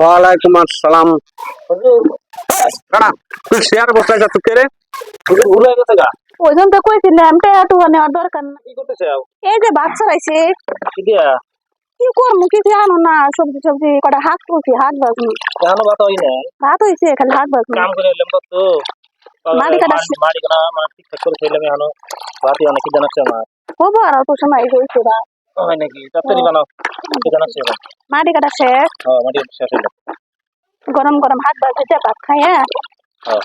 ওয়ালাইকুম আসসালাম। তুই শেয়ার বসে যা তুই রে? ভুলে গেছে গা। ওই জন্য তো কইছিলাম টাকা নেওয়ার দরকার না কি করতে চাও এই যে ভাত ছড়াইছে কি করব কিছু জানো না। সবজি সবজি কটা হাত তুলছি হাত বাজনি। এখনও বাতা হয় না ভাত হয়েছে খালি হাত বাজনি। কাম করে এলাম কত মাটি কাটা মাটি কাটা মানে ঠিকঠাক করে খেলাম এখনও। বাতি অনেক জানাচ্ছে আমার। হব আর অত সময় হয়েছে না হয় নাকি তাড়াতাড়ি বানাও কি জানাচ্ছে এখন মাটি কাটা শেষ হ্যাঁ মাটি শেষ হইল গরম গরম হাত বাজছে ভাত খাই হ্যাঁ হ্যাঁ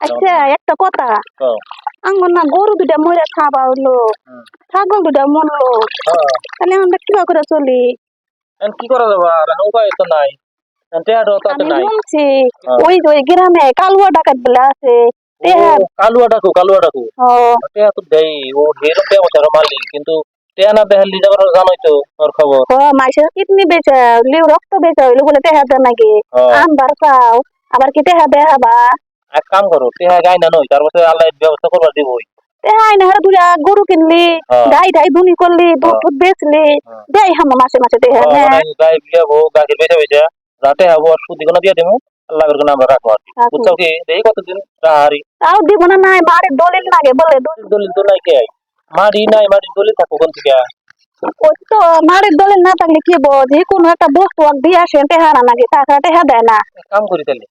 আচ্ছা একটা কথা হ্যাঁ আঙ্গন না গরু দুটা মরে খাবা হলো হুম। ছাগল দুটা মরলো হ্যাঁ তাহলে আমরা কিবা করে চলি এখন কি করা যাবে আর এখন উপায় তো নাই এখন টেহাটো তো আমি নাই শুনছি হ্যাঁ। ওই যে ওই গ্রামে কালুয়া ডাকাত বলে আছে টেহা ও, কালুয়া ডাকু কালুয়া ডাকু ও টেহা তো দেই ও ঢের টেহা বছর মালিক কিন্তু টেহা না দেখালি যাবার জানোই তো ওর খবর? ও মাসের কিডনি বেচা লিউ রক্ত বেচা হইল বলে টেহা দেয় নাকি? হ্যাঁ। আনবার চাও আবার কি টেহা দেয়া হবা এক কাম করো টেহা গাই না নই তার বছর আল্লাহ ব্যবস্থা করবার দিবই। টেহা আইনা হারে দুটা গরু কিনলি হ্যাঁ। গাই দুনি করলি দুধ। বেচলি। দেয় হামো মাসে মাসে টেহা হ্যাঁ গাই বিয়াবো বেচা বেচা রাতে হব আর সুদি কোনো দিয়ে দেবো আল্লাহ এর কোনো আর বুঝছ কি? দেখি কতদিন রাহারি। তাও দিব না নাই বাড়ির দলিল লাগে বলে দলিল তো নাই কে? মারি নাই মারি দলিল থাকব কোন থেকে? ওই তো বাড়ির দলিল না থাকলে কি বল? যে কোনো একটা বস্তু দিয়ে আসেন টেহা না নাকি তাছাড়া টেহা দেয় না। কাম করি তাহলে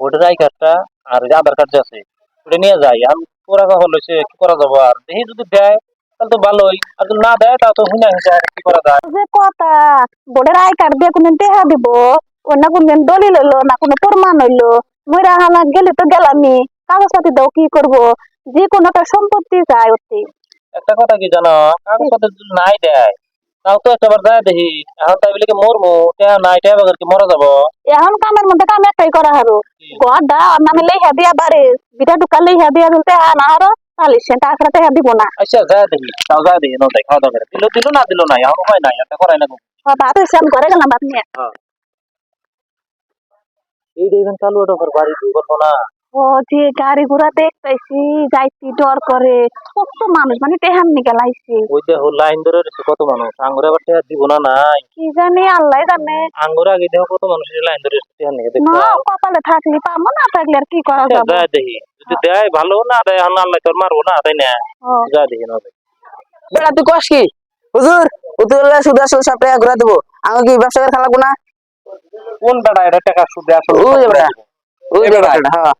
ভোটার আই কার্ডটা আর যে আধার কার্ড আছে ওটা নিয়ে যাই। আমি পুরা কথা হলো কি করা যাব আর? দেখি যদি দেয় তাহলে তো ভালোই। আর যদি না দেয় তা কি করা যায়? যে কথা বোর্ডের আই কার্ড দিয়ে কোনদিন টেহা দিব? না কোনদিন দলিল হইল না কোনো প্রমাণ হইল? মইরা হালা গেলে তো গেলামি কাগজপাতি দাও কি করব? যে কোনো একটা সম্পত্তি চাই অতি একটা কথা কি জানো? কাগজপত্র নাই দেয়। তাও তো একবার যায় দেখি এখন তাই বলে কি মরমু নাই টেহা বাগের কি মরা যাব? এখন কামের মধ্যে কাম একটাই করা হারো গড়টা আর নামে লেহা দিয়া বারে বিটা ঢুকা লেহা দিয়া দিতে না আরও চালিশ সে টাকা টেহা দিব না। আচ্ছা যায় দেখি। তাও যায় দেখি নয় খাওয়া দাওয়া করে। দিল দিল না দিল নাই এখন উপায় নাই একটা করাই না ভাত হয়েছে আমি ঘরে গেলাম ভাত নিয়ে। এই দেখবেন চালু ওটা বাড়ি ঢুকবো না ও যে গাড়ি ঘোড়া দেখতেছি যাইছি ডর করে। কত মানুষ মানে টেহান নিকে লাইছি। ওই দেহ লাইন ধরে রয়েছে কত মানুষ। আঙ্গুর আবার দিব না নাই? কি জানি আল্লাহ জানে। আঙ্গুর আগে দেহ কত মানুষ লাইন ধরে রয়েছে টেহা নিয়ে দেখো। না কপালে থাকলে পাবো না থাকলে আর কি করা যাবে? দেখি। যদি দেয় ভালো না দেয় এখন আল্লাহ তোর মারবো না তাই না? যা দেখি না দেখি। বেড়া তুই কস কি? হুজুর উতুল্লাহ সুদ আসল সব টাকা ঘুরা দেবো। আমি কি ব্যবসা করে খালাবো না? কোন বেড়া এটা টাকা সুদে আসলে ওই যে বেড়া ওই বেড়া হ্যাঁ।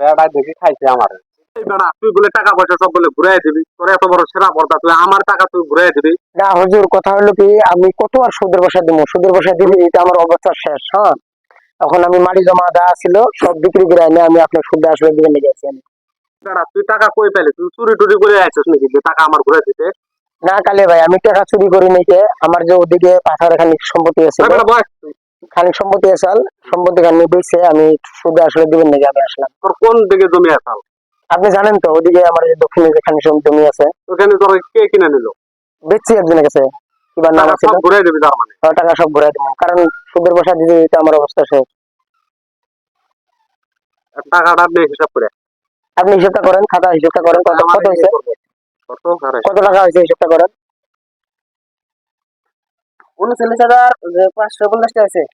বেড়া দেখি খাইছে আমার। এই বেড়া তুই বলে টাকা পয়সা সব বলে ঘুরাই দিবি তোর এত বড় সেরা পর্দা তুই আমার টাকা তুই ঘুরাই দিবি। না হুজুর কথা হলো কি আমি কত আর সুদের বসা দিব সুদের বসা দিলে এটা আমার অবস্থা শেষ হ্যাঁ তখন আমি মাটি জমা দেওয়া ছিল সব বিক্রি করে আমি আপনার সুদে আসলে দিকে নিয়ে গেছি আমি। তুই টাকা কই পেলি? তুই চুরি টুরি করে আইছিস নাকি যে টাকা আমার ঘুরাই দিতে? না কালে ভাই আমি টাকা চুরি করি নাকি আমার যে ওদিকে পাথারে খানিক সম্পত্তি আছে। খানিক সম্পত্তি আছে সম্পত্তি খানিক বেচে আমি সুদে আসলে দিবেন নাকি আমি আসলাম। তোর কোন দিকে জমি আসাল আপনি জানেন তো ওদিকে আমার যে দক্ষিণে যে খানিক জমি আছে। ওখানে তোর কে কিনে নিল? বেচছি একজনের কাছে। কিবার নাম আছে ঘুরাই দিবি তার মানে? টাকা সব ঘুরে দেবো। কারণ সুদের বসা দিতে দিতে আমার অবস্থা শেষ। টাকাটা নিয়ে হিসাব করে। আপনি হিসাবটা করেন খাতা হিসাবটা করেন কত কত হয়েছে? কত টাকা হয়েছে হিসাবটা করেন? উনচল্লিশ হাজার পাঁচশো আছে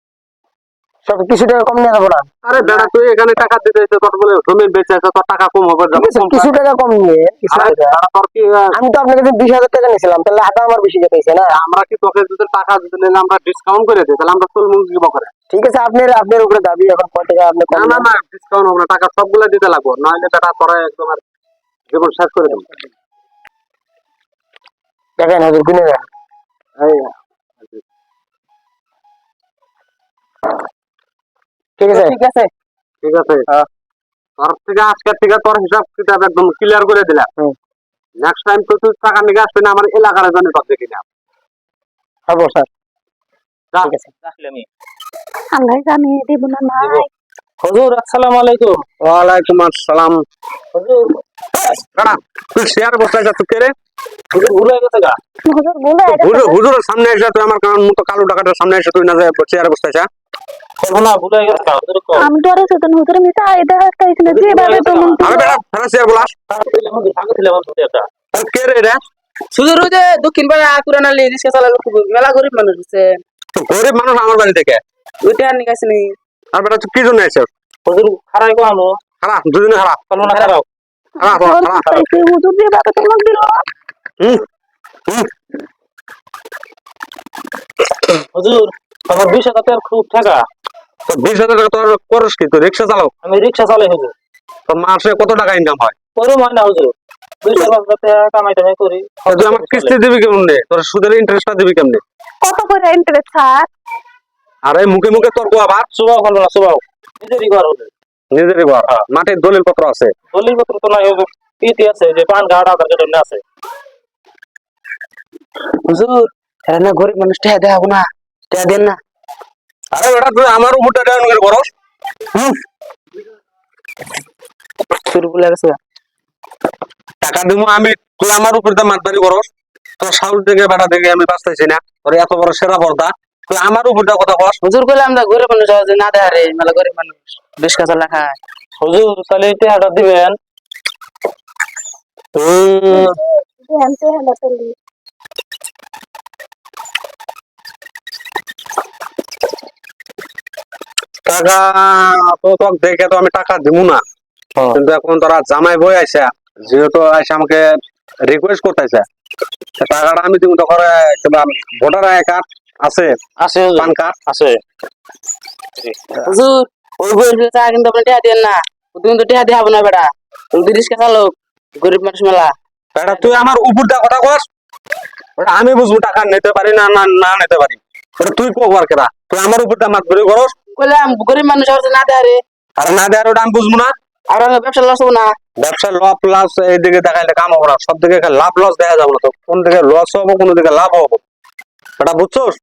সব কিছু টাকা কম নিয়ে যাব না। আরে বেড়া তুই এখানে টাকা দিতে এসে তোর বলে বেচে আছে তোর টাকা কম হবে কিছু টাকা কম নিয়ে টাকা। আমি তো আপনার বিশ হাজার টাকা নিয়েছিলাম তাহলে আধা আমার বেশি না? আমরা কি তোকে যদি টাকা দিতে নিলে আমরা ডিসকাউন্ট করে দিই তাহলে আমরা মুখ দিব করে। ঠিক আছে আপনার আপনার উপরে দাবি এখন কয় টাকা আপনি না না। না ডিসকাউন্ট হবে না টাকা সবগুলো দিতে লাগবো নাহলে বেটা তোরা একদম আর জীবন শেষ করে দেবো। দেখেন হাজার গুনে নেন এই, ঠিক আছে? ঠিক আছে। আছে তোর থেকে আজকের থেকে তোর হিসাব কিতাব একদম ক্লিয়ার করে দিলাম। নেক্সট টাইম তো তুই টাকা নিয়ে আসবে না আমার এলাকার জন্য তোর দেখি না। হব স্যার। যা। ঠিক আছে। রাখলে আমি। আল্লাহ জানে দিব না নাই হুজুর আসসালামু আলাইকুম। ওয়ালাইকুম আসসালাম। হুজুর। কাড়া তুই শেয়ার বসে যা তুই রে? হুজুর ভুলে গেছে গা। হুজুর বলে হুজুর হুজুরের সামনে এসে তুই আমার কারণ মতো কালো টাকাটার সামনে এসে তুই না যায় চেয়ার বসতে চা কখন না ভুলে গেছে গা হুজুর কো আমি ডরে সেদিন হুজুর মিশা এই দেখাইছিল যেভাবে তুমি আরে বেটা ফেরা চেয়ার বলাস আরে কে রে রে শুধু রোজে দক্ষিণ পাড়া আকুরান আলী রিক্সা চালালো মেলা গরিব মানুষ আছে গরিব মানুষ আমার বাড়ি থেকে? ওইটা আর নিকাছি নি আর বেটা তুই কি জন্য আইছিস হুজুর খারাই কো আমো খারাপ দুজনে খারাপ কল্পনা খারাপ খারাপ হুজুর খারাপ চাইছে, হুজুর দিয়ে বাবা তোমার দিল। হুম হুম। হুজুর আমার বিশ হাজার টাকার খুব টাকা তো বিশ হাজার টাকা তোর করস কি তুই রিক্সা চালাও? আমি রিক্সা চালাই হুজুর তোর মাসে কত টাকা ইনকাম হয়? ওরও হয় না হুজুর। দুই হাজার টাকা কামাই টামাই করি। তুই আমার কিস্তি দিবি কেমনে? তোর সুদের ইন্টারেস্টটা দিবি কেমনে? কত করে ইন্টারেস্ট স্যার? আর মুখে মুখে তোর আবার। সুবাও কল্পনা সুবাও। নিজেরই ঘর হুজুর নিজেরই ঘর। মাটির দলিল পত্র আছে। দলিল পত্র তো নাই হুজুর ইতি আছে যে পান কার্ড আধার কার্ড আছে। হুজুর এরা না গরিব মানুষ টেহা দেখাবো না। টেহা দেন না আরে বেটা তুই আমার উপরটা ডাউন করে করস শুরু বলে গেছে টাকা দিব আমি তুই আমার উপরটা মাতবারি করস তোর সাউথ থেকে বেটা থেকে আমি বাঁচতেছি না তোর এত বড় সেরা পর্দা তুই আমার উপরটা কথা কস হুজুর কইলে আমরা গরিব মানুষ আছে না দেখা রে মেলা গরিব মানুষ বেশ কাঁচা লেখা হুজুর তাহলে এই টাকাটা দিবেন উম, টাকা তো তোকে দেখে তো আমি টাকা দিব না। কিন্তু এখন তোরা জামাই বই আইসা যেহেতু আইসা আমাকে রিকোয়েস্ট করতেছে টাকাটা আমি দিব তো করে কিংবা ভোটার আই কার্ড আছে আছে। PAN card. আছে। হুজুর ওই গরিব চা কিন্তু আপনি টেহা দেন না। তুমি তো টেহা দেখাবো না বেটা। তুমি তিরিশ কাঁচা লোক গরিব মানুষ মেলা। এটা তুই আমার উপরটা কথা কস। আমি বুঝব টাকা নিতে পারি না না না নিতে পারি। তুই কো আর কেরা? তুই আমার উপরটা মাত ধরে করস। কইলাম গরিব মানুষ আছে না দেখা রে। আর না দেওয়ার ওটা আমি বুঝব না। আর আমি ব্যবসা লস হব না। ব্যবসার লাভ লস এইদিকে দেখাইলে কাম হবে না। সব দিকে লাভ লস দেখা যাবে না তো। কোন দিকে লস হব কোন দিকে লাভ হব। বেটা বুঝছোস?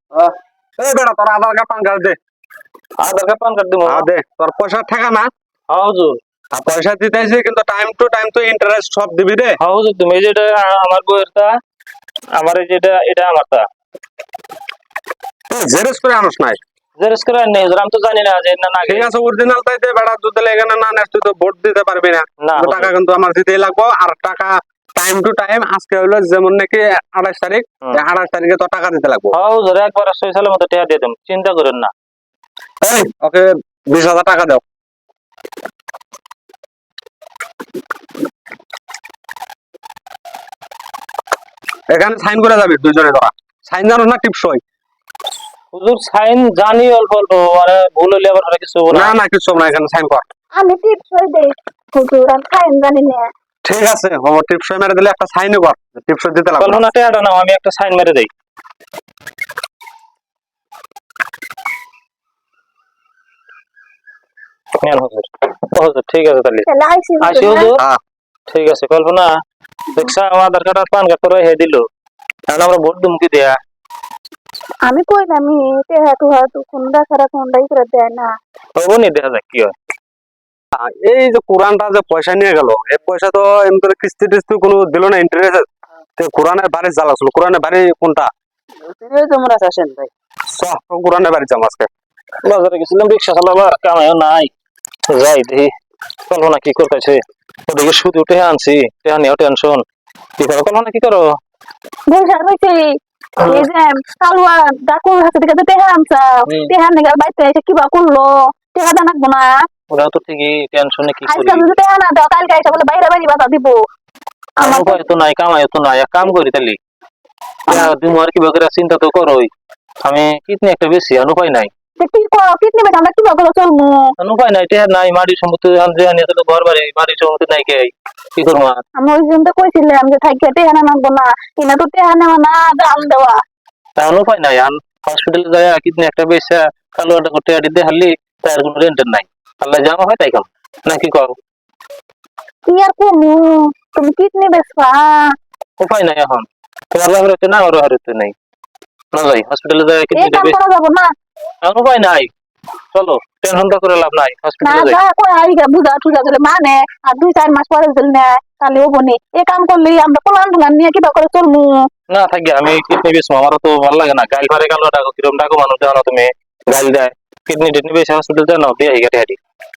এই বেটা তোর আধার কার্ড পান কার্ড দে। আধার কার্ড পান কার্ড দিব। দে। তোর পয়সা ঠেকা না? হ্যাঁ হুজুর। আর পয়সা দিতেছি কিন্তু টাইম টু টাইম তো ইন্টারেস্ট সব দিবি রে হ্যাঁ হুজুর তুমি যেটা আমার বইয়েরটা আমার যেটা এটা আমারটা জেরক্স করে আনস নাই। জেরক্স করে আমি তো জানি না যে না না ঠিক আছে অরিজিনাল যদি এখানে না নেস তুই তো ভোট দিতে পারবি না। না টাকা কিন্তু আমার দিতেই লাগবে। আর টাকা টাইম টু টাইম আজকে হলো যেমন নাকি আঠাশ তারিখ আঠাশ তারিখে তো টাকা দিতে লাগবে। হ্যাঁ হুজুর একবার ছয় সালের মতো টাকা দিয়ে দেন চিন্তা করেন না। এই ওকে বিশ হাজার টাকা দাও। এখানে সাইন করে যাবি দুজনে তোরা সাইন জানো না টিপসই। হুজুর সাইন জানি অল্প অল্প ভুল হলে আবার কিছু না না কিছু না এখানে সাইন কর। আমি টিপস হয়ে দেই হুজুর আমি খাইন জানি না। ঠিক আছে ও টিপসই মেরে দিলে একটা সাইনও কর। টিপসই দিতে লাগবে। না। নাও আমি একটা সাইন মেরে দেই। নেন হুজুর। হুজুর ঠিক আছে তাহলে। তাহলে আসি হুজুর, হুজুর? হ্যাঁ। ঠিক আছে কল্পনা দেখছা আমার আধার কার্ড আর পান কার্ড রেখে দিল। এখন আমরা ভোট দুমকি দেয়া। আমি কই না আমি টেহা টুহা তো কোনটা ছাড়া কোনটাই করে দেয় না। ও নি দেখা যাক কি হয়? এই যে কোরআনটা যে পয়সা নিয়ে গেল এই পয়সা তো এমনি করে কিস্তি টিস্তি কোনো দিল না ইন্টারেস্ট কোরআনের বাড়ি জ্বালাছিল কোরআনের বাড়ি কোনটা? এই তোমরা আসেন ভাই। সব কোরআনের বাড়ি যাম আজকে। বাজারে গেছিলাম রিক্সা চালাবার কামাইও নাই। যাই দেখি কল্পনা কি করতেছে? ওদিকে শুধু উঠে আনছি টেহা নিয়েও টেনশন। কি করো কল্পনা কি করো? হইছে এই যে সালুয়া ডাকুর হাতে থেকে তো টেহা আনছা হুম। টেহা নিগাল বাইতে এসে কিবা করল টেহা জানাকবো না ওরা তো ঠিকই টেনশনে কি করি আজকে যদি টেহা না দাও কালকে এসে বলে বাইরে বাইরে বাধা দিব। আমার উপায় তো নাই কামাই তো নাই এক কাম করি তাহলে তুমি আর কিবা করে চিন্তা তো করোই আমি কিতনি একটা বেশি আর উপায় নাই। কি কিডনি বেটা আমরা কিবা চলবো উপায় নাই টেহার নাই মাটি সম্পত্তি আনতে আনি আসলে ঘর বাড়ি বাড়ি সম্পত্তি নাই কে? কি করব আর? আমি ওই জন্য কইছিলাম যে থাকিয়া টেহা না না কিনা তো টেহা নেওয়া না দাম দেওয়া। এখন উপায় নাই আর হসপিটালে যায় কিতনি একটা বেশা কালো একটা করতে আটি দেখালি তার কোনো রেন্টের নাই। আল্লাহ জামা হয় তাই কাম না কি করো কি আর করব তুমি কিডনি বেচবা। উপায় নাই এখন। তোমার বাবার হচ্ছে না ওর বাবার নাই। না যাই হসপিটালে যায় কাম বেশি না। এখন উপায় নাই। চলো টেনশন করে লাভ নাই হসপিটালে বুঝা টুজা মানে আর দুই চার মাস পরে দিল না তাহলে ও বনি। এই কাম করলে আমরা পোলান টোলান নিয়ে কিবা করে চলবো না থাকি আমি কিডনি বেশি আমারও তো ভালো লাগে না। গাইল ফারে গেল ডাকো কিরম ডাকো মানুষ জানো তুমি। গাইল দেয় কিডনি টিডনি বেশি হসপিটাল যায় না দিয়ে হিগাটে হাঁটি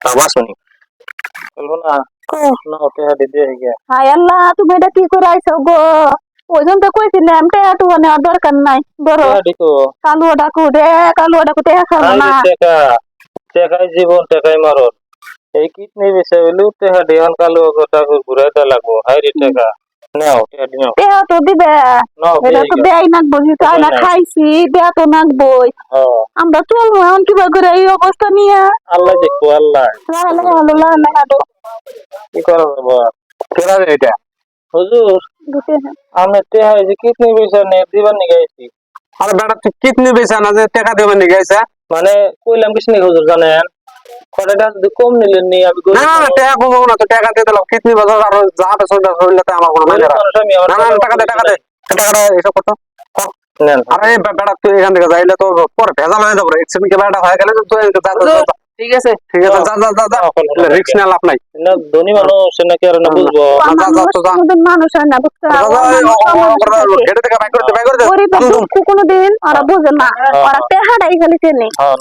আবার শুনি বলব না না ওতে হাঁটি দিয়ে হিগে হায় আল্লাহ তুমি এটা কি করে আইছো গো? ওই জন্য তো কইছিলাম টেহা টুহা নেওয়ার দরকার নাই। তো কালুয়া ডাকু দে কালুয়া ডাকু টেহা খাব না। টেকা টেকাই জীবন টেকাই মরণ। এই কিডনি বিষয় হইল টেহাডি এখন কালো টাকা ঘুরাইতে লাগবো। হাই রে টেকা। টেহা তো দিবে। এটা তো দেয়। নাকবো আয়না নাই। খাইছি দেয়া তো নাকবই হ্যাঁ। আমরা চলবো এখন কিবা করে এই অবস্থা নিয়ে। আল্লাহ দেখব আল্লাহ। কি করা যাব? কেরা এটা। হুজুর দুটে আমি টেহাই যে কিডনি বিষয় নিয়ে দিবার নিয়ে গেছি আরে বেটা তুই কিডনি বেচা না যে টাকা দেবেন নি গেছে মানে কইলাম কিছু নেই হুজুর জানেন? কটাটা যদি কম নিলেন নি আমি না না। টাকা কমাবো না তো টাকা দিয়ে দিলাম। কিডনি বেচা আর যা বেচা শরীরতে আমার কোনো মানে আমার না না টাকা দে টাকা দে। টাকাটা এসব নেন। আরে বেটা তুই এখান থেকে যাইলে তো পরে ভেজাল হয়ে যাব এক্সিডেন্ট কে বেটা হয়ে গেলে তুই ঠিক আছে? ঠিক আছে যা যা যা রিক্স লাভ নাই। না ধনী মানুষ নাকি আর না বুঝব। যা, যা, তো যা। মানুষ হয় না বুঝছ? গেটে থেকে বুঝে না। ওরা টেহাটাই খালি চেনে। হ্যাঁ